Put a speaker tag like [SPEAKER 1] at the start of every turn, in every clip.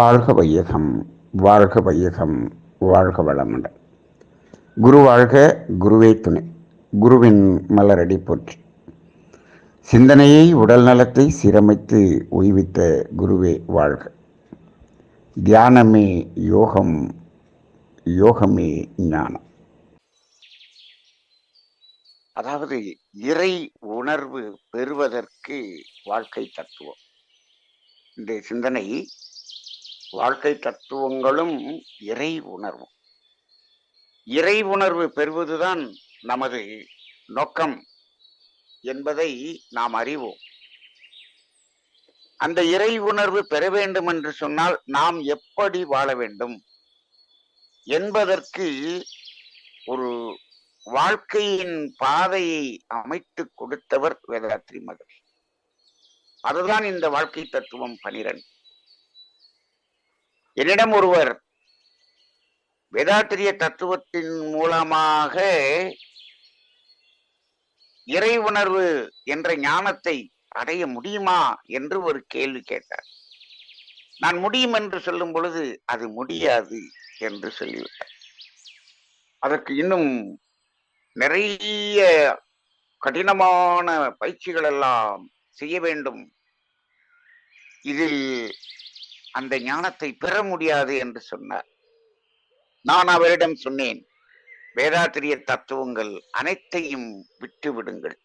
[SPEAKER 1] வாழ்க வையகம் வாழ்க வையகம் வாழ்க வளமுடன். குரு வாழ்க குருவே துணை. குருவின் மலரடி போற்றி. சிந்தனையை உடல் நலத்தை சீரமைத்து உய்வித்த குருவே வாழ்க. தியானமே யோகம் யோகமே ஞானம். அதாவது இறை உணர்வு பெறுவதற்கு வாழ்க்கை தத்துவம். இந்த சிந்தனை வாழ்க்கை தத்துவங்களும் இறை உணர்வும் இறை உணர்வு பெறுவதுதான் நமது நோக்கம் என்பதை நாம் அறிவோம். அந்த இறை உணர்வு பெற வேண்டும் என்று சொன்னால் நாம் எப்படி வாழ வேண்டும் என்பதற்கு ஒரு வாழ்க்கையின் பாதையை அமைத்து கொடுத்தவர் வேதாத்ரி மகர் அதுதான் இந்த வாழ்க்கை தத்துவம் பனிரெண்டு. என்னிடம் ஒருவர் வேதாத்திரிய தத்துவத்தின் மூலமாக இறை உணர்வு என்ற ஞானத்தை அடைய முடியுமா என்று ஒரு கேள்வி கேட்டார். நான் முடியும் என்று சொல்லும் பொழுது அது முடியாது என்று சொல்லிவிட்டார். அதற்கு இன்னும் நிறைய கடினமான பயிற்சிகள் எல்லாம் செய்ய வேண்டும். இதில் அந்த ஞானத்தை பெற முடியாது என்று சொன்னார். நான் அவரிடம் சொன்னேன் வேதாத்திரிய தத்துவங்கள் அனைத்தையும் விட்டு விடுங்கள்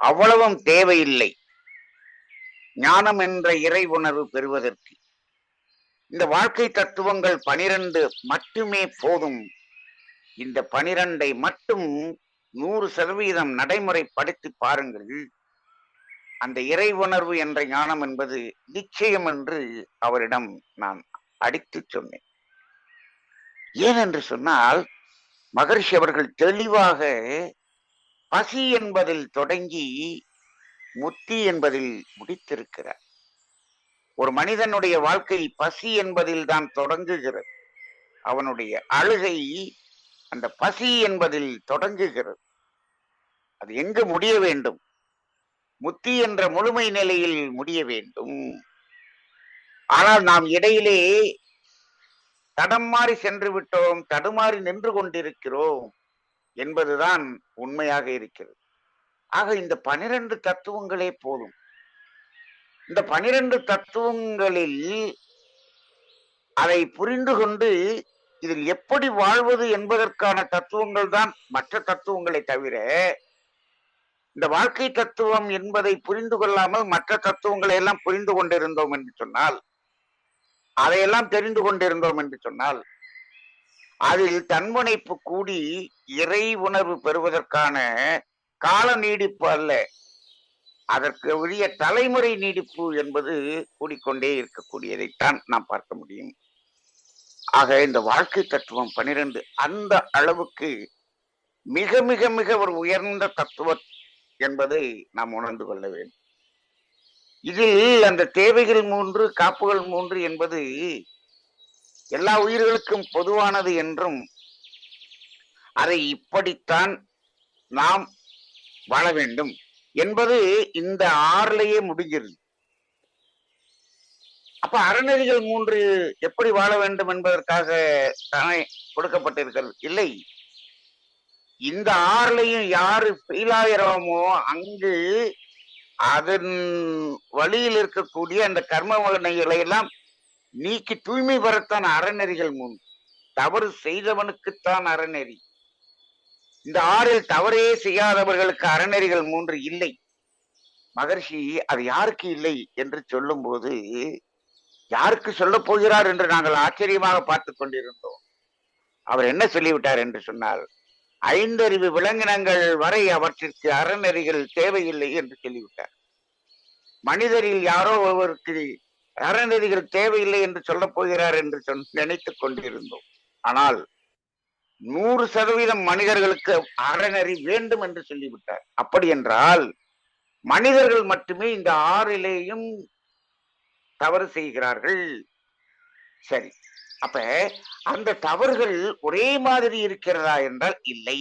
[SPEAKER 1] அவ்வளவும் தேவையில்லை. ஞானம் என்ற இறை உணர்வு பெறுவதற்கு. இந்த வாழ்க்கை தத்துவங்கள் பனிரெண்டு மட்டுமே போதும். இந்த பனிரெண்டை மட்டும் நூறு சதவீதம் நடைமுறைப்படுத்தி பாருங்கள். அந்த இறை உணர்வு என்ற ஞானம் என்பது நிச்சயம் என்று அவரிடம் நான் அடித்து சொன்னேன். ஏன் என்று சொன்னால் மகர்ஷி அவர்கள் தெளிவாக பசி என்பதில் தொடங்கி முத்தி என்பதில் முடித்திருக்கிறார். ஒரு மனிதனுடைய வாழ்க்கை பசி என்பதில் தான் தொடங்குகிறது. அவனுடைய அழுகை அந்த பசி என்பதில் தொடங்குகிறது. அது எங்கு முடிய வேண்டும்? முத்தி என்ற முழுமை நிலையில் முடிய வேண்டும். ஆனால் நாம் இடையிலே தடம் மாறி சென்று விட்டோம் தடுமாறி நின்று கொண்டிருக்கிறோம் என்பதுதான் உண்மையாக இருக்கிறது. ஆக இந்த பனிரெண்டு தத்துவங்களே போதும். இந்த பனிரெண்டு தத்துவங்களில் அதை புரிந்து கொண்டு இதில் எப்படி வாழ்வது என்பதற்கான தத்துவங்கள் தான் மற்ற தத்துவங்களை தவிர இந்த வாழ்க்கை தத்துவம் என்பதை புரிந்து கொள்ளாமல் மற்ற தத்துவங்களை எல்லாம் புரிந்து கொண்டிருந்தோம் என்று சொன்னால் அதையெல்லாம் தெரிந்து கொண்டிருந்தோம் என்று சொன்னால் அதில் தன்முனைப்பு கூடி இறை உணர்வு பெறுவதற்கான கால நீடிப்பு அல்ல. அதற்கு உரிய தலைமுறை நீடிப்பு என்பது கூடிக்கொண்டே இருக்கக்கூடியதைத்தான் நாம் பார்க்க முடியும். ஆக இந்த வாழ்க்கை தத்துவம் பனிரெண்டு அந்த அளவுக்கு மிக மிக மிக ஒரு உயர்ந்த தத்துவம் என்பதை நாம் உணர்ந்து கொள்ள வேண்டும். இதில் அந்த தேவைகள் மூன்று காப்புகள் மூன்று என்பது எல்லா உயிர்களுக்கும் பொதுவானது என்றும் அதை இப்படித்தான் நாம் வாழ வேண்டும் என்பது இந்த ஆறுலயே முடிகிறது. அப்ப அறநெறிகள் மூன்று எப்படி வாழ வேண்டும் என்பதற்காக தானே கொடுக்கப்பட்டிருக்கிறது? இல்லை. இந்த ஆறுலையும் யாரு ஃபெயிலாகிறோமோ அங்கு அதன் வழியில் இருக்கக்கூடிய அந்த கர்ம வகனைகளை எல்லாம் நீக்கி தூய்மை பெறத்தான் அறநெறிகள் முன். தவறு செய்தவனுக்குத்தான் அறநெறி. இந்த ஆறில் தவறே செய்யாதவர்களுக்கு அறநெறிகள் மூன்று இல்லை. மகர்ஷி அது யாருக்கு இல்லை என்று சொல்லும் போது யாருக்கு சொல்ல போகிறார் என்று நாங்கள் ஆச்சரியமாக பார்த்து கொண்டிருந்தோம். அவர் என்ன சொல்லிவிட்டார் என்று சொன்னால் ஐந்தறிவு விலங்கினங்கள் வரை அவற்றிற்கு அறநெறிகள் தேவையில்லை என்று சொல்லிவிட்டார். மனிதரில் யாரோ ஒருவருக்கு அறநெறிகள் தேவையில்லை என்று சொல்ல போகிறார் என்று சொல் நினைத்துக் கொண்டிருந்தோம். ஆனால் நூறு சதவீதம் மனிதர்களுக்கு அறநெறி வேண்டும் என்று சொல்லிவிட்டார். அப்படி என்றால் மனிதர்கள் மட்டுமே இந்த ஆறிலேயும் தவறு செய்கிறார்கள். சரி. அப்ப அந்த தவறுகள் ஒரே மாதிரி இருக்கிறதா என்றால் இல்லை.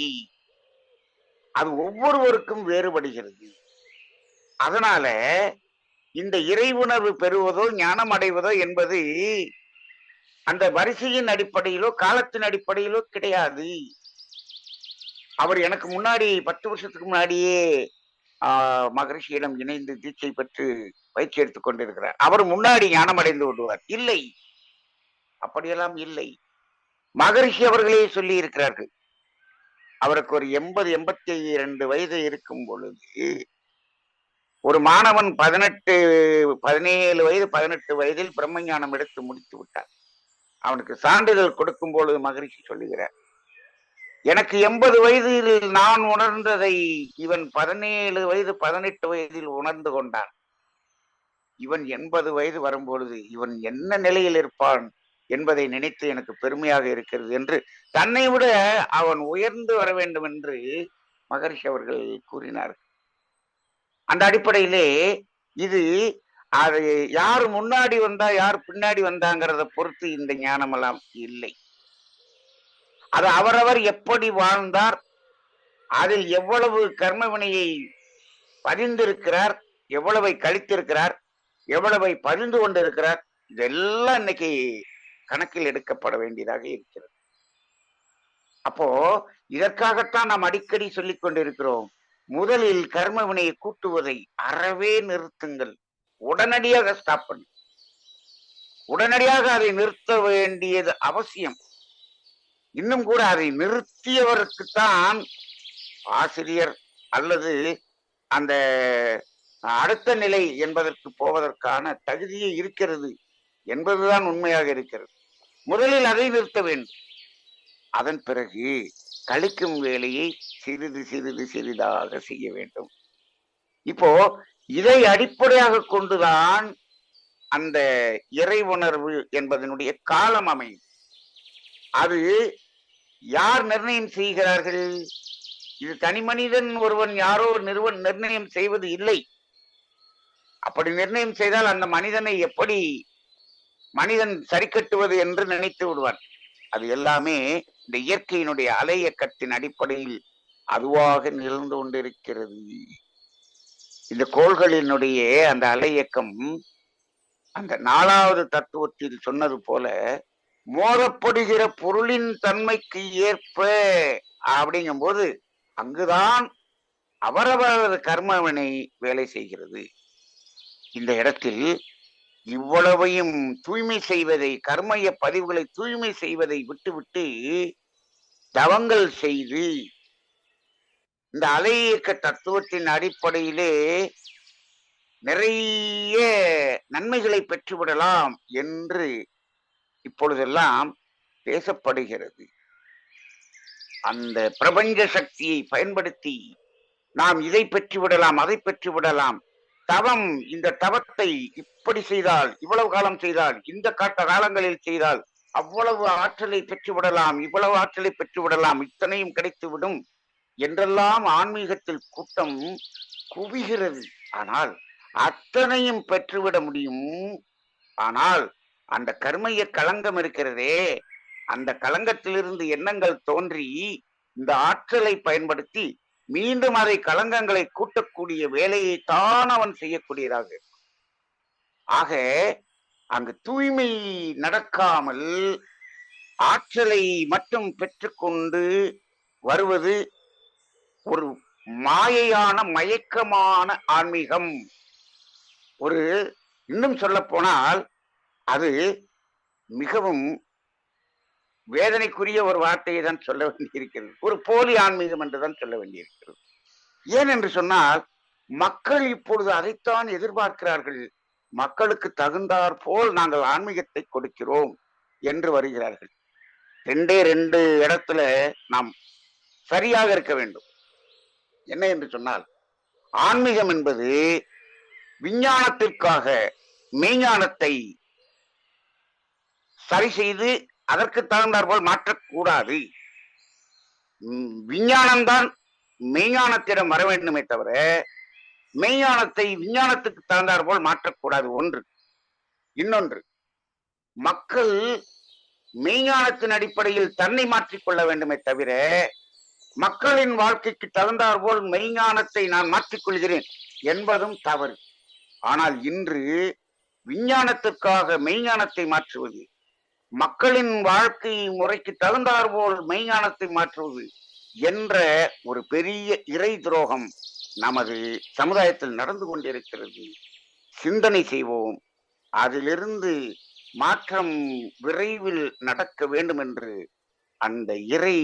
[SPEAKER 1] அது ஒவ்வொருவருக்கும் வேறுபடுகிறது. அதனால இந்த இறை உணர்வு பெறுவதோ ஞானம் அடைவதோ என்பது அந்த வரிசையின் அடிப்படையிலோ காலத்தின் அடிப்படையிலோ கிடையாது. அவர் எனக்கு முன்னாடி பத்து வருஷத்துக்கு முன்னாடியே ஆஹ், மகரிஷியிடம் இணைந்து தீட்சை பெற்று பயிற்சி எடுத்துக் கொண்டிருக்கிறார். அவர் முன்னாடி ஞானம் அடைந்து விடுவார். இல்லை. அப்படியெல்லாம் இல்லை. மகரிஷி அவர்களே சொல்லி இருக்கிறார்கள் அவருக்கு ஒரு எண்பது எண்பத்தி இரண்டு வயது இருக்கும் பொழுது ஒரு மாணவன் பதினெட்டு பதினேழு வயது பதினெட்டு வயதில் பிரம்மஞானம் எடுத்து முடித்து விட்டார் அவனுக்கு சான்றிதழ் கொடுக்கும் பொழுது மகரிஷி சொல்லுகிறார் எனக்கு எண்பது வயதில் நான் உணர்ந்ததை இவன் பதினேழு வயது பதினெட்டு வயதில் உணர்ந்து கொண்டான். இவன் எண்பது வயது வரும்பொழுது இவன் என்ன நிலையில் இருப்பான்? என்பதை நினைத்து எனக்கு பெருமையாக இருக்கிறது என்று தன்னை விட அவன் உயர்ந்து வர வேண்டும் என்று மகரிஷி அவர்கள் கூறினார். அந்த அடிப்படையிலே இது அது யார் முன்னாடி வந்தா யார் பின்னாடி வந்தாங்கிறத பொறுத்து இந்த ஞானமெல்லாம் இல்லை. அது அவரவர் எப்படி வாழ்ந்தார் அதில் எவ்வளவு கர்மவினையை பதிந்திருக்கிறார் எவ்வளவை கழித்திருக்கிறார் எவ்வளவை பதிந்து கொண்டிருக்கிறார் இதெல்லாம் இன்னைக்கு கணக்கில் எடுக்கப்பட வேண்டியதாக இருக்கிறது. அப்போ இதற்காகத்தான் நாம் அடிக்கடி சொல்லிக் கொண்டிருக்கிறோம் முதலில் கர்ம வினையை கூட்டுவதை அறவே நிறுத்துங்கள். உடனடியாக ஸ்டாப் பண்ணு. உடனடியாக அதை நிறுத்த வேண்டியது அவசியம். இன்னும் கூட அதை நிறுத்தியவருக்குத்தான் ஆசிரியர் அல்லது அந்த அடுத்த நிலை என்பதற்கு போவதற்கான தகுதியே இருக்கிறது என்பதுதான் உண்மையாக இருக்கிறது. முதலில் அதை நிறுத்த வேண்டும். அதன் பிறகு கழிக்கும் வேலையை சிறிது சிறிது சிறிதாக செய்ய வேண்டும். இப்போ இதை அடிப்படையாக கொண்டுதான் அந்த இறை உணர்வு என்பதனுடைய காலம் அமையும். அது யார் நிர்ணயம் செய்கிறார்கள்? இது தனி மனிதன் ஒருவன் யாரோ நிறுவன் நிர்ணயம் செய்வது இல்லை. அப்படி நிர்ணயம் செய்தால் அந்த மனிதனை எப்படி மனிதன் சரி கட்டுவது என்று நினைத்து விடுவான். அது எல்லாமே இந்த இயற்கையினுடைய அலையக்கத்தின் அடிப்படையில் அதுவாக நிகழ்ந்து கொண்டிருக்கிறது. இந்த கோள்களினுடைய அந்த அலையக்கம் அந்த நாலாவது தத்துவத்தில் சொன்னது போல மோதப்படுகிற பொருளின் தன்மைக்கு ஏற்ப அப்படிங்கும்போது அங்குதான் அவரவரது கர்மவினை வேலை செய்கிறது. இந்த இடத்தில் இவ்வளவையும் தூய்மை செய்வதை கர்மய பதிவுகளை தூய்மை செய்வதை விட்டுவிட்டு தவங்கள் செய்து இந்த அலையக்க தத்துவத்தின் அடிப்படையிலே நிறைய நன்மைகளை பெற்றுவிடலாம் என்று இப்பொழுதெல்லாம் பேசப்படுகிறது. அந்த பிரபஞ்ச சக்தியை பயன்படுத்தி நாம் இதை பெற்று விடலாம் அதை பெற்று விடலாம் தவம் இந்த தவத்தை இப்படி செய்தால் இவ்வளவு காலம் செய்தால் இந்த காட்ட காலங்களில் செய்தால் அவ்வளவு ஆற்றலை பெற்று விடலாம் இவ்வளவு ஆற்றலை பெற்று விடலாம் இத்தனையும் கிடைத்து விடும் என்றெல்லாம் ஆன்மீகத்தில் கூட்டம் குவிகிறது. ஆனால் அத்தனையும் பெற்றுவிட முடியும். ஆனால் அந்த கர்மைய களங்கம் இருக்கிறதே. அந்த களங்கத்திலிருந்து எண்ணங்கள் தோன்றி இந்த ஆற்றலை பயன்படுத்தி மீண்டும் அதை களங்கங்களை கூட்டக்கூடிய வேலையை தான் அவன் செய்யக்கூடியதாக இருக்கும். ஆக அங்கு தூய்மை நடக்காமல் ஆற்றலை மட்டும் பெற்றுக்கொண்டு வருவது ஒரு மாயையான மயக்கமான ஆன்மீகம் ஒரு இன்னும் சொல்ல போனால் அது மிகவும் வேதனைக்குரிய ஒரு வார்த்தையை தான் சொல்ல வேண்டியிருக்கிறது. ஒரு போலி ஆன்மீகம் என்றுதான் சொல்ல வேண்டியிருக்கிறது. ஏன் என்று சொன்னால் மக்கள் இப்பொழுது அதைத்தான் எதிர்பார்க்கிறார்கள். மக்களுக்கு தகுந்தாற் போல் நாங்கள் ஆன்மீகத்தை கொடுக்கிறோம் என்று வருகிறார்கள். ரெண்டே ரெண்டு இடத்துல நாம் சரியாக இருக்க வேண்டும். என்ன என்று சொன்னால் ஆன்மீகம் என்பது விஞ்ஞானத்திற்காக மெய்ஞானத்தை சரி செய்து அதற்கு தகுந்தாற்போல் மாற்றக்கூடாது விஞ்ஞானம்தான் மெய்ஞானத்திடம் வர வேண்டுமே தவிர மெய்ஞானத்தை விஞ்ஞானத்துக்கு தகுந்தாற்போல் மாற்றக்கூடாது ஒன்று. இன்னொன்று. மக்கள் மெய்ஞானத்தின் அடிப்படையில் தன்னை மாற்றிக்கொள்ள வேண்டுமே தவிர மக்களின் வாழ்க்கைக்கு தகுந்தாற்போல் மெய்ஞானத்தை நான் மாற்றிக்கொள்கிறேன் என்பதும் தவறு. ஆனால் இன்று விஞ்ஞானத்திற்காக மெய்ஞானத்தை மாற்றுவது மக்களின் வாழ்க்கை முறைக்கு தகுந்தாற்போல் மெய்ஞானத்தை மாற்றுவது என்ற ஒரு பெரிய இறை துரோகம் நமது சமுதாயத்தில் நடந்து கொண்டிருக்கிறது. சிந்தனை செய்வோம். அதிலிருந்து மாற்றம் விரைவில் நடக்க வேண்டும் என்று அந்த இறை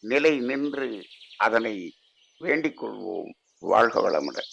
[SPEAKER 1] நிலை நின்று அதனை வேண்டிக் கொள்வோம். வாழ்க வளமுடன்.